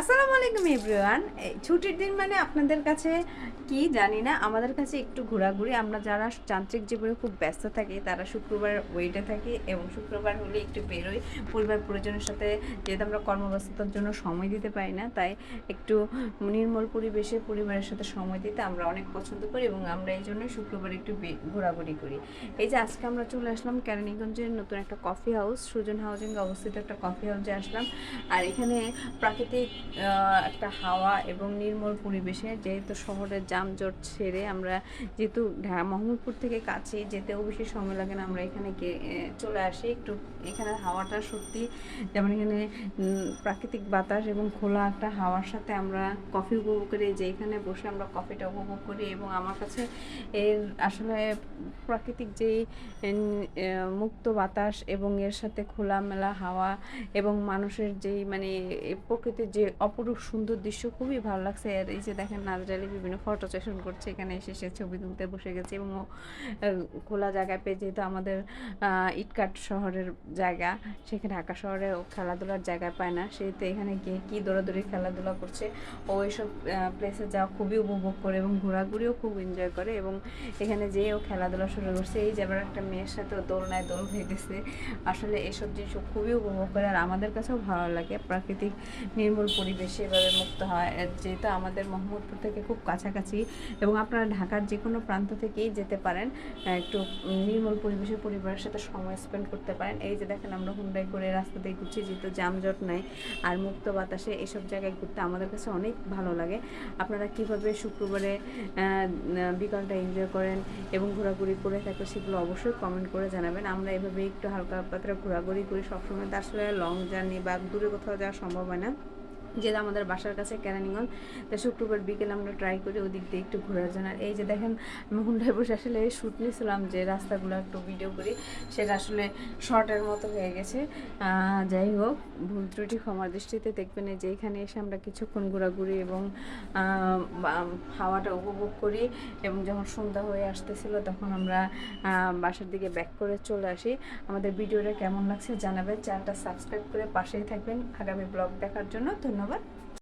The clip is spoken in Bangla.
আসসালামু আলাইকুম এভরিওয়ান। ছুটির দিন মানে আপনাদের কাছে কি জানি না, আমাদের কাছে একটু ঘোরাঘুরি। আমরা যারা যান্ত্রিক জীবনে খুব ব্যস্ত থাকি, তারা শুক্রবার ওয়েটে থাকি এবং শুক্রবার হলে একটু বেরোই। পরিবার পরিজনের সাথে যেহেতু আমরা কর্মব্যস্ততার জন্য সময় দিতে পারি না, তাই একটু নির্মল পরিবেশে পরিবারের সাথে সময় দিতে আমরা অনেক পছন্দ করি এবং আমরা এই জন্য শুক্রবার একটু ঘোরাঘুরি করি। এই যে আজকে আমরা চলে আসলাম কেরানীগঞ্জের নতুন একটা কফি হাউস সুজন হাউজিং অবস্থিত একটা কফি হাউসে আসলাম। আর এখানে প্রাকৃতিক একটা হাওয়া এবং নির্মল পরিবেশে যেহেতু শহরের যানজট ছেড়ে আমরা যেহেতু মোহাম্মদপুর থেকে কাছে যেতেও বেশি সময় লাগে না, আমরা এখানে চলে আসি। একটু এখানে হাওয়াটা সত্যি যেমন এখানে প্রাকৃতিক বাতাস এবং খোলা একটা হাওয়ার সাথে আমরা কফি উপভোগ করি। যে এখানে বসে আমরা কফিটা উপভোগ করি এবং আমার কাছে এর আসলে প্রাকৃতিক যেই মুক্ত বাতাস এবং এর সাথে খোলামেলা হাওয়া এবং মানুষের যেই মানে প্রকৃতির যে অপরূপ সুন্দর দৃশ্য, খুবই ভালো লাগছে। আর এই যে দেখেন নাজরালি বিভিন্ন ফটো সেশন করছে, এখানে এসে সে ছবি তুলতে বসে গেছে এবং খোলা জায়গায় পেয়ে যেহেতু আমাদের ইটকাট শহরের জায়গা, সেখানে ঢাকা শহরে ও খেলাধুলার জায়গা পায় না। সেহেতু এখানে গিয়ে কী দৌড়াদৌড়ি, খেলাধুলা করছে। ও এইসব প্লেসে যাওয়া খুবই উপভোগ করে এবং ঘোরাঘুরিও খুব এনজয় করে এবং এখানে যেয়ে ও খেলাধুলা শুরু করছে। এই যে আবার একটা মেয়ের সাথে ও দোলনায় দোল হইতেছে আসলে এসব জিনিস খুবই উপভোগ করে আর আমাদের কাছেও ভালো লাগে। প্রাকৃতিক নির্মল পরিবেশে এভাবে মুক্ত হয় যেহেতু আমাদের মোহাম্মদপুর থেকে খুব কাছাকাছি এবং আপনারা ঢাকার যে কোনো প্রান্ত থেকেই যেতে পারেন একটু নির্মল পরিবেশে পরিবারের সাথে সময় স্পেন্ড করতে পারেন। এই যে দেখেন আমরা হুন্ডাই করে রাস্তা দিয়ে ঘুরছি, যেহেতু যানজট নাই আর মুক্ত বাতাসে এসব জায়গায় ঘুরতে আমাদের কাছে অনেক ভালো লাগে। আপনারা কীভাবে শুক্রবারে বিকালটা এনজয় করেন এবং ঘোরাঘুরি করে থাকলে সেগুলো অবশ্যই কমেন্ট করে জানাবেন। আমরা এভাবে একটু হালকা পাতলা ঘোরাঘুরি করি সবসময় তার আসলে লং জার্নি বা দূরে কোথাও যাওয়া সম্ভব হয় না। যেটা আমাদের বাসার কাছে কেরানীগঞ্জ। তা শুক্রবার বিকেল আমরা ট্রাই করি ওদিক দিয়ে একটু ঘোরার জন্য। এই যে দেখেন আমি বসে আসলে শ্যুট নিয়েছিলাম যে রাস্তাগুলো একটু ভিডিও করি। সেটা আসলে শর্টের মতো হয়ে গেছে। যাই হোক, ভুল ত্রুটি ক্ষমার দৃষ্টিতে দেখবেন যে এখানে এসে আমরা কিছুক্ষণ ঘোরাঘুরি এবং হাওয়াটা উপভোগ করি এবং যখন সন্ধ্যা হয়ে আসতেছিল তখন আমরা বাসার দিকে ব্যাক করে চলে আসি। আমাদের ভিডিওটা কেমন লাগছে জানাবেন। চ্যানেলটা সাবস্ক্রাইব করে পাশেই থাকবেন। আগামী ব্লগ দেখার জন্য ধন্যবাদ। fırın.